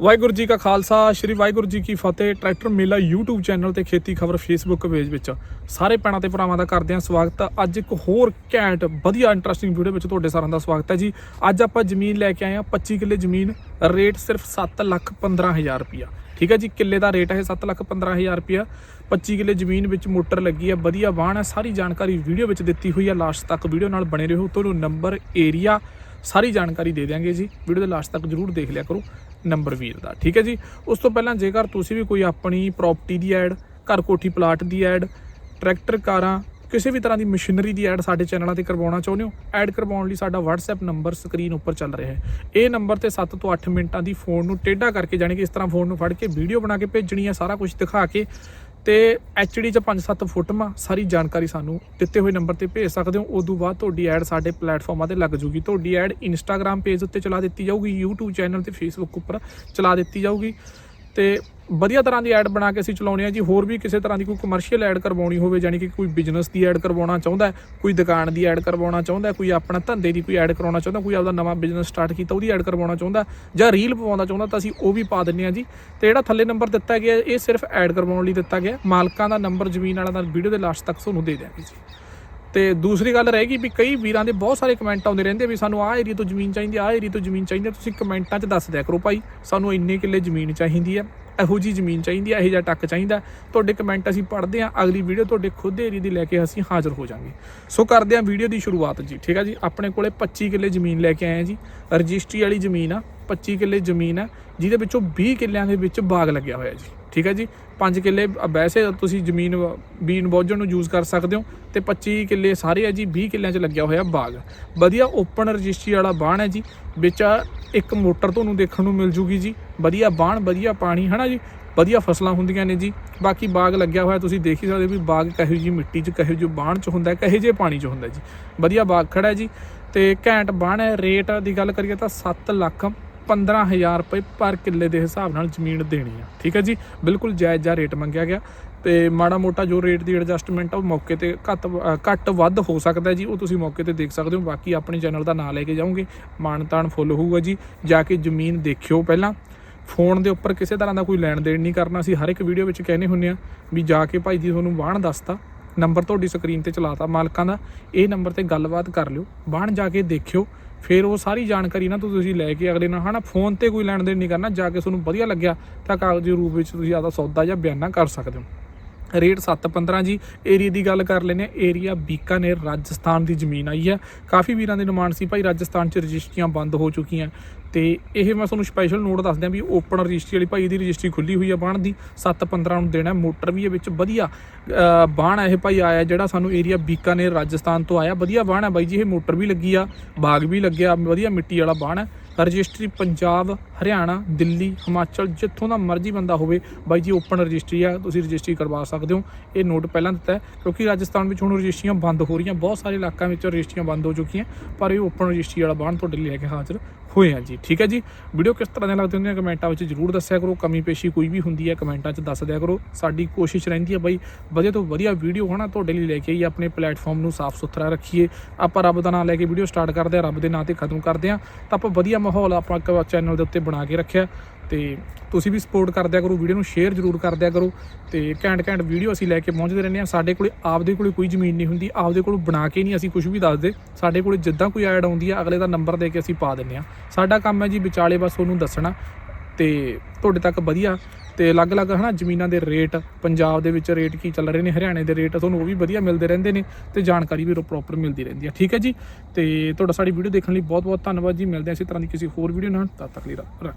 ਵਾਹਿਗੁਰੂ ਜੀ ਕਾ ਖਾਲਸਾ, ਸ੍ਰੀ ਵਾਹਿਗੁਰੂ ਜੀ ਕੀ ਫਤਿਹ। ਟਰੈਕਟਰ ਮੇਲਾ YouTube channel ਤੇ ਖੇਤੀ ਖਬਰ Facebook ਪੇਜ ਵਿੱਚ। ਸਾਰੇ ਭੈਣਾਂ ਤੇ ਭਰਾਵਾਂ ਦਾ ਕਰਦੇ ਹਾਂ ਸਵਾਗਤ। ਅੱਜ ਇੱਕ ਹੋਰ ਘੈਂਟ, ਵਧੀਆ ਇੰਟਰਸਟਿੰਗ ਵੀਡੀਓ ਵਿੱਚ ਤੁਹਾਡੇ ਸਾਰਿਆਂ ਦਾ ਸਵਾਗਤ ਹੈ ਜੀ। ਅੱਜ ਆਪਾਂ ਜ਼ਮੀਨ ਲੈ ਕੇ ਆਏ ਹਾਂ। 25 ਕਿੱਲੇ ਜ਼ਮੀਨ, ਰੇਟ ਸਿਰਫ 7 ਲੱਖ 15000 ਰੁਪਿਆ ਠੀਕ ਹੈ ਜੀ, ਕਿੱਲੇ ਦਾ ਰੇਟ ਹੈ 7 ਲੱਖ 15000 ਰੁਪਿਆ 25 ਕਿੱਲੇ ਜ਼ਮੀਨ ਵਿੱਚ ਮੋਟਰ ਲੱਗੀ ਹੈ, ਵਧੀਆ ਵਾਹਣ ਹੈ। ਸਾਰੀ ਜਾਣਕਾਰੀ ਵੀਡੀਓ ਵਿੱਚ ਦਿੱਤੀ ਹੋਈ ਹੈ। ਲਾਸਟ ਤੱਕ ਵੀਡੀਓ ਨਾਲ ਬਣੇ ਰਹੋ। ਤੁਹਾਨੂੰ ਨੰਬਰ ਏਰੀਆ ਸਾਰੀ ਜਾਣਕਾਰੀ ਦੇ ਦਿਆਂਗੇ ਜੀ। ਵੀਡੀਓ ਦੇ ਲਾਸਟ ਤੱਕ ਜਰੂਰ ਦੇਖ ਲਿਆ ਕਰੋ। ਨੰਬਰ ਵੀਰ ਦਾ, ਠੀਕ ਹੈ ਜੀ? ਉਸ ਤੋਂ ਪਹਿਲਾਂ ਜੇਕਰ ਤੁਸੀਂ ਵੀ ਕੋਈ ਆਪਣੀ ਪ੍ਰਾਪਰਟੀ ਦੀ ਐਡ ਘਰ ਕੋਠੀ ਪਲਾਟ ਦੀ ਐਡ ਟਰੈਕਟਰ ਕਾਰਾਂ, ਕਿਸੇ ਵੀ ਤਰ੍ਹਾਂ ਦੀ ਮਸ਼ੀਨਰੀ ਦੀ ਐਡ ਸਾਡੇ ਚੈਨਲਾਂ ਤੇ ਕਰਵਾਉਣਾ ਚਾਹੁੰਦੇ ਹੋ ਐਡ ਕਰਵਾਉਣ ਲਈ ਸਾਡਾ WhatsApp ਨੰਬਰ ਸਕਰੀਨ ਉੱਪਰ ਚੱਲ ਰਿਹਾ ਹੈ। ਇਹ ਨੰਬਰ ਤੇ 7 ਤੋਂ 8 ਮਿੰਟਾਂ ਦੀ ਫੋਨ ਨੂੰ ਟੇਢਾ ਕਰਕੇ, ਜਾਣੀ ਕਿ ਇਸ ਤਰ੍ਹਾਂ ਫੋਨ ਨੂੰ ਫੜ ਕੇ ਵੀਡੀਓ ਬਣਾ ਕੇ ਭੇਜਣੀ ਹੈ, ਸਾਰਾ ਕੁਝ ਦਿਖਾ ਕੇ ਤੇ HD ਚ 5-7 ਫੋਟੋਆਂ ਸਾਰੀ ਜਾਣਕਾਰੀ ਸਾਨੂੰ ਦਿੱਤੇ ਹੋਏ ਨੰਬਰ ਤੇ ਭੇਜ ਸਕਦੇ ਹੋ। ਉਦੋਂ ਬਾਅਦ ਤੁਹਾਡੀ ਐਡ ਸਾਡੇ ਪਲੇਟਫਾਰਮਾਂ ਤੇ ਲੱਗ ਜੂਗੀ। ਤੁਹਾਡੀ ਐਡ Instagram ਪੇਜ ਉੱਤੇ ਚਲਾ ਦਿੱਤੀ ਜਾਊਗੀ, YouTube ਚੈਨਲ ਤੇ Facebook ਉੱਪਰ ਚਲਾ ਦਿੱਤੀ ਜਾਊਗੀ। ਤੇ ਵਧੀਆ ਤਰ੍ਹਾਂ ਦੀ ਐਡ ਬਣਾ ਕੇ ਅਸੀਂ ਚਲਾਉਣੀ ਆ ਜੀ। ਹੋਰ ਵੀ ਕਿਸੇ ਤਰ੍ਹਾਂ ਦੀ ਕੋਈ ਕਮਰਸ਼ੀਅਲ ਐਡ ਕਰਵਾਉਣੀ ਹੋਵੇ ਯਾਨੀ ਕਿ ਕੋਈ ਬਿਜ਼ਨਸ ਦੀ ਐਡ ਕਰਵਾਉਣਾ ਚਾਹੁੰਦਾ ਹੈ, ਕੋਈ ਦੁਕਾਨ ਦੀ ਐਡ ਕਰਵਾਉਣਾ ਚਾਹੁੰਦਾ ਹੈ, ਕੋਈ ਆਪਣਾ ਧੰਦੇ ਦੀ ਕੋਈ ਐਡ ਕਰਾਉਣਾ ਚਾਹੁੰਦਾ, ਕੋਈ ਆਪਦਾ ਨਵਾਂ ਬਿਜ਼ਨਸ ਸਟਾਰਟ ਕੀਤਾ, ਉਹਦੀ ਐਡ ਕਰਵਾਉਣਾ ਚਾਹੁੰਦਾ ਜਾਂ ਰੀਲ ਪਵਾਉਣਾ ਚਾਹੁੰਦਾ, ਤਾਂ ਅਸੀਂ ਉਹ ਵੀ ਪਾ ਦਿੰਨੇ ਆ ਜੀ। ਤੇ ਜਿਹੜਾ ਥੱਲੇ ਨੰਬਰ ਦਿੱਤਾ ਗਿਆ, ਇਹ ਸਿਰਫ ਐਡ ਕਰਵਾਉਣ ਲਈ ਦਿੱਤਾ ਗਿਆ। ਮਾਲਕਾਂ ਦਾ ਨੰਬਰ ਜ਼ਮੀਨ ਵਾਲਾ ਦਾ ਵੀਡੀਓ ਦੇ ਲਾਸਟ ਤੱਕ ਤੁਹਾਨੂੰ ਦੇ ਦਿਆਂਗੇ ਜੀ। ਤੇ ਦੂਸਰੀ ਗੱਲ ਰਹਿ ਗਈ ਵੀ ਕਈ ਵੀਰਾਂ ਦੇ ਬਹੁਤ ਸਾਰੇ ਕਮੈਂਟ ਆਉਂਦੇ ਰਹਿੰਦੇ ਵੀ ਸਾਨੂੰ ਆਹ ਏਰੀਆ ਤੋਂ ਜ਼ਮੀਨ ਚਾਹੀਦੀ, ਆਹ ਏਰੀਆ ਤੋਂ ਜ਼ਮੀਨ ਚਾਹੀਦੀ ਹੈ। ਤੁਸੀਂ ਕਮੈਂਟਾਂ 'ਚ ਦੱਸ ਦਿਆ ਕਰੋ ਭਾਈ, ਸਾਨੂੰ ਇੰਨੇ ਕਿੱਲੇ ਜ਼ਮੀਨ ਚਾਹੀਦੀ ਹੈ ਇਹੋ ਜੀ ਜ਼ਮੀਨ ਚਾਹੀਦੀ ਹੈ ਇਹੋ ਜਿਹਾ ਟੱਕ ਚਾਹੀਦਾ। ਤੁਹਾਡੇ ਕਮੈਂਟ ਅਸੀਂ ਪੜ੍ਹਦੇ ਹਾਂ ਅਗਲੀ ਵੀਡੀਓ ਤੁਹਾਡੇ ਖੁਦ ਦੇ ਏਰੀਆ ਦੀ ਲੈ ਕੇ ਅਸੀਂ ਹਾਜ਼ਰ ਹੋ ਜਾਾਂਗੇ ਸੋ ਕਰਦੇ ਹਾਂ ਵੀਡੀਓ ਦੀ ਸ਼ੁਰੂਆਤ ਜੀ, ਠੀਕ ਹੈ ਜੀ? ਆਪਣੇ ਕੋਲੇ 25 ਕਿੱਲੇ ਜ਼ਮੀਨ ਲੈ ਕੇ ਆਏ ਹਾਂ ਜੀ। ਰਜਿਸਟਰੀ ਵਾਲੀ ਜ਼ਮੀਨ ਆ 25 ਕਿੱਲੇ ਜ਼ਮੀਨ ਆ, ਜਿਹਦੇ ਵਿੱਚੋਂ 20 ਕਿੱਲਿਆਂ ਦੇ ਵਿੱਚ ਬਾਗ ਲੱਗਿਆ ਹੋਇਆ ਜੀ। ਠੀਕ ਹੈ ਜੀ? 5 ਕਿੱਲੇ ਵੈਸੇ ਤੁਸੀਂ ਜ਼ਮੀਨ ਵ- ਬੀਨ ਬੋਝਣ ਨੂੰ ਯੂਜ਼ ਕਰ ਸਕਦੇ ਹੋ ਤੇ 25 ਕਿੱਲੇ ਸਾਰੇ ਹੈ ਜੀ 20 ਕਿੱਲਿਆਂ 'ਚ ਲੱਗਿਆ ਹੋਇਆ ਬਾਗ। ਵਧੀਆ ਓਪਨ ਰਜਿਸਟਰੀ ਵਾਲਾ ਬਾਣ ਹੈ ਜੀ, ਵਿੱਚ ਇੱਕ ਮੋਟਰ ਤੁਹਾਨੂੰ ਦੇਖਣ ਨੂੰ ਮਿਲ ਜੂਗੀ ਜੀ। ਵਧੀਆ ਬਾਣ, ਵਧੀਆ ਪਾਣੀ, ਹਨਾ ਜੀ? ਵਧੀਆ ਫਸਲਾਂ ਹੁੰਦੀਆਂ ਨੇ ਜੀ। ਬਾਕੀ ਬਾਗ ਲੱਗਿਆ ਹੋਇਆ, ਤੁਸੀਂ ਦੇਖ ਹੀ ਸਕਦੇ ਹੋ ਵੀ ਬਾਗ ਕਹੇ ਜੀ ਮਿੱਟੀ 'ਚ, ਕਹੇ ਜੋ ਬਾਣ 'ਚ ਹੁੰਦਾ, ਕਹੇ ਜੇ ਪਾਣੀ 'ਚ ਹੁੰਦਾ ਜੀ। ਵਧੀਆ ਬਾਗ ਖੜਾ ਜੀ ਤੇ ਘੈਂਟ ਬਾਣ ਹੈ। ਰੇਟ ਦੀ ਗੱਲ ਕਰੀਏ ਤਾਂ 7 ਲੱਖ 15000 ਰੁਪਏ ਪਰ ਕਿੱਲੇ ਦੇ ਹਿਸਾਬ ਨਾਲ ਜ਼ਮੀਨ ਦੇਣੀ ਆ। ਠੀਕ ਹੈ ਜੀ? ਬਿਲਕੁਲ ਜਾਇਜ਼ ਜਿਹਾ ਰੇਟ ਮੰਗਿਆ ਗਿਆ। ਤੇ ਮਾੜਾ ਮੋਟਾ ਜੋ ਰੇਟ ਦੀ ਐਡਜਸਟਮੈਂਟ ਆ, ਉਹ ਮੌਕੇ ਤੇ ਘੱਟ ਘੱਟ ਵੱਧ ਹੋ ਸਕਦਾ ਜੀ, ਉਹ ਤੁਸੀਂ ਮੌਕੇ ਤੇ ਦੇਖ ਸਕਦੇ ਹੋ। ਬਾਕੀ ਆਪਣੇ ਚੈਨਲ ਦਾ ਨਾਮ ਲੈ ਕੇ ਜਾਓਗੇ ਮਾਨਤਾਨ ਫੁੱਲ ਹੋਊਗਾ ਜੀ। ਜਾ ਕੇ ਜ਼ਮੀਨ ਦੇਖਿਓ ਪਹਿਲਾਂ। ਫੋਨ ਦੇ ਉੱਪਰ ਕਿਸੇ ਤਰ੍ਹਾਂ ਦਾ ਕੋਈ ਲੈਣ ਦੇਣ ਨਹੀਂ ਕਰਨਾ। ਅਸੀਂ ਹਰ ਇੱਕ ਵੀਡੀਓ ਵਿੱਚ ਕਹਿੰਦੇ ਹੁੰਨੇ ਆ ਵੀ ਜਾ ਕੇ ਭਾਈ ਜੀ ਤੁਹਾਨੂੰ ਬਾਣ ਦੱਸਤਾ। ਨੰਬਰ ਤੁਹਾਡੀ ਸਕਰੀਨ ਤੇ ਚਲਾਤਾ ਮਾਲਕਾਂ ਦਾ। ਇਹ ਨੰਬਰ ਤੇ ਗੱਲਬਾਤ ਕਰ ਲਿਓ। ਬਾਣ ਜਾ ਕੇ ਦੇਖਿਓ। ਫਿਰ ਉਹ ਸਾਰੀ ਜਾਣਕਾਰੀ ਨਾ ਤੁਸੀਂ ਲੈ ਕੇ ਅਗਲੇ ਨਾਲ, ਹਨਾ, ਫੋਨ ਤੇ ਕੋਈ ਲੈਣ ਦੇਣ ਨਹੀਂ ਕਰਨਾ, ਜਾ ਕੇ ਤੁਹਾਨੂੰ ਵਧੀਆ ਲੱਗਿਆ, ਤਾਂ ਕਾਗਜ਼ੀ ਰੂਪ ਵਿੱਚ ਤੁਸੀਂ ਆਦਾ ਸੌਦਾ ਜਾਂ ਬਿਆਨਾ ਕਰ ਸਕਦੇ ਹੋ। ਰੇਟ 715 ਜੀ ਏਰੀਆ ਦੀ ਗੱਲ ਕਰ ਲੈਨੇ ਏਰੀਆ ਬੀਕਾਨੇਰ, ਰਾਜਸਥਾਨ ਦੀ ਜ਼ਮੀਨ ਆਈ ਹੈ। ਕਾਫੀ ਵੀਰਾਂ ਦੀ ਡਿਮਾਂਡ ਸੀ ਭਾਈ, ਰਾਜਸਥਾਨ 'ਚ ਰਜਿਸਟਰੀਆਂ ਬੰਦ ਹੋ ਚੁੱਕੀਆਂ। ਤੇ ਇਹ ਮੈਂ ਤੁਹਾਨੂੰ ਸਪੈਸ਼ਲ ਨੋਟ ਦੱਸ ਦਿਆਂ ਵੀ ਓਪਨ ਰਜਿਸਟਰੀ ਵਾਲੀ ਭਾਈ ਦੀ ਰਜਿਸਟਰੀ ਖੁੱਲੀ ਹੋਈ ਆ ਬਾਣ ਦੀ 715 ਨੂੰ ਦੇਣਾ ਮੋਟਰ ਵੀ ਇਹ ਵਿੱਚ ਵਧੀਆ, ਅਹ, ਬਾਣ ਇਹ ਭਾਈ ਆਇਆ ਜਿਹੜਾ ਸਾਨੂੰ ਏਰੀਆ ਬੀਕਾਨੇਰ, ਰਾਜਸਥਾਨ ਤੋਂ ਆਇਆ। ਵਧੀਆ ਬਾਣ ਹੈ ਬਾਈ ਜੀ, ਇਹ ਮੋਟਰ ਵੀ ਲੱਗੀ ਆ, ਬਾਗ ਵੀ ਲੱਗਿਆ, ਵਧੀਆ ਮਿੱਟੀ ਵਾਲਾ ਬਾਣ ਹੈ। ਰਜਿਸਟਰੀ ਪੰਜਾਬ ਹਰਿਆਣਾ, ਦਿੱਲੀ, ਹਿਮਾਚਲ, ਜਿੱਥੋਂ ਦਾ ਮਰਜ਼ੀ ਬੰਦਾ ਹੋਵੇ, ਬਾਈ ਜੀ ਓਪਨ ਰਜਿਸਟਰੀ ਆ, ਤੁਸੀਂ ਰਜਿਸਟਰੀ ਕਰਵਾ ਸਕਦੇ ਹੋ। ਇਹ ਨੋਟ ਪਹਿਲਾਂ ਦਿੱਤਾ ਹੈ, ਕਿਉਂਕਿ ਰਾਜਸਥਾਨ ਵਿੱਚ ਹੁਣ ਰਜਿਸਟਰੀਆਂ ਬੰਦ ਹੋ ਰਹੀਆਂ, ਬਹੁਤ ਸਾਰੇ ਇਲਾਕਿਆਂ ਵਿੱਚ ਰਜਿਸਟਰੀਆਂ ਬੰਦ ਹੋ ਚੁੱਕੀਆਂ, ਪਰ ਇਹ ਓਪਨ ਰਜਿਸਟਰੀ ਵਾਲਾ ਬਾਣ ਤੁਹਾਡੇ ਲਈ ਲੈ ਕੇ ਹਾਜ਼ਰ ਹੋਏ ਆ ਜੀ। ਠੀਕ ਹੈ ਜੀ? ਵੀਡੀਓ ਕਿਸ ਤਰ੍ਹਾਂ ਦੀਆਂ ਲੱਗਦੀਆਂ ਹੁੰਦੀਆਂ, ਕਮੈਂਟਾਂ ਵਿੱਚ ਜਰੂਰ ਦੱਸਿਆ ਕਰੋ, ਕਮੀ ਪੇਸ਼ੀ ਕੋਈ ਵੀ ਹੁੰਦੀ ਹੈ, ਕਮੈਂਟਾਂ 'ਚ ਦੱਸ ਦਿਆ ਕਰੋ। ਸਾਡੀ ਕੋਸ਼ਿਸ਼ ਰਹਿੰਦੀ ਹੈ ਬਾਈ, ਵਧੀਆ ਤੋਂ ਵਧੀਆ ਵੀਡੀਓ ਹਨਾ ਤੁਹਾਡੇ ਲਈ ਲੈ ਕੇ ਆਈਏ, ਆਪਣੇ ਪਲੇਟਫਾਰਮ ਨੂੰ ਸਾਫ਼ ਸੁਥਰਾ ਰੱਖੀਏ। ਆਪਾਂ ਰੱਬ ਦਾ ਨਾਮ ਲੈ ਕੇ ਵੀਡੀਓ ਸਟਾਰਟ ਕਰਦੇ ਆ ਰੱਬ ਦੇ ਨਾਂ ਤੇ ਖਤਮ ਕਰਦੇ ਆ ਤਾਂ ਆਪਾਂ ਵਧੀਆ ਮਾਹੌਲ ਆਪਾਂ ਇੱਕ ਚੈਨਲ ਦੇ ਉੱਤੇ ਬਣਾ ਕੇ ਰੱਖਿਆ ਤੇ ਤੁਸੀਂ ਵੀ ਸਪੋਰਟ ਕਰਦਿਆ ਕਰੋ ਵੀਡੀਓ ਨੂੰ ਸ਼ੇਅਰ ਜਰੂਰ ਕਰਦਿਆ ਕਰੋ ਤੇ ਘੈਂਟ ਘੈਂਟ ਵੀਡੀਓ ਅਸੀਂ ਲੈ ਕੇ ਪਹੁੰਚਦੇ ਰਹਿੰਦੇ ਆ ਸਾਡੇ ਕੋਲੇ ਆਪਦੇ ਕੋਲੇ ਕੋਈ ਜ਼ਮੀਨ ਨਹੀਂ ਹੁੰਦੀ, ਆਪਦੇ ਕੋਲ ਬਣਾ ਕੇ ਨਹੀਂ ਅਸੀਂ ਕੁਝ ਵੀ ਦੱਸਦੇ। ਸਾਡੇ ਕੋਲੇ ਜਿੱਦਾਂ ਕੋਈ ਐਡ ਆਉਂਦੀ ਆ, ਅਗਲੇ ਦਾ ਨੰਬਰ ਦੇ ਕੇ ਅਸੀਂ ਪਾ ਦਿੰਨੇ ਆ ਸਾਡਾ ਕੰਮ ਹੈ ਜੀ ਵਿਚਾਲੇ ਬਸ ਉਹਨੂੰ ਦੱਸਣਾ ਤੇ ਤੁਹਾਡੇ ਤੱਕ ਵਧੀਆ ਤੇ ਅਲੱਗ-ਅਲੱਗ, ਹਨਾ, ਜ਼ਮੀਨਾਂ ਦੇ ਰੇਟ, ਪੰਜਾਬ ਦੇ ਵਿੱਚ ਰੇਟ ਕੀ ਚੱਲ ਰਹੇ ਨੇ, ਹਰਿਆਣੇ ਦੇ ਰੇਟ, ਤੁਹਾਨੂੰ ਉਹ ਵੀ ਵਧੀਆ ਮਿਲਦੇ ਰਹਿੰਦੇ ਨੇ ਤੇ ਜਾਣਕਾਰੀ ਵੀ ਪ੍ਰੋਪਰ ਮਿਲਦੀ ਰਹਿੰਦੀ ਹੈ, ਠੀਕ ਹੈ ਜੀ? ਤੇ ਤੁਹਾਡਾ ਸਾਡੀ ਵੀਡੀਓ ਦੇਖਣ ਲਈ ਬਹੁਤ-ਬਹੁਤ ਧੰਨਵਾਦ ਜੀ, ਮਿਲਦੇ ਹਾਂ ਇਸੇ ਤਰ੍ਹਾਂ ਦੀ ਕਿਸੇ ਹੋਰ ਵੀਡੀਓ ਨਾਲ, ਤਦ ਤੱਕ ਲਈ ਰੱਖ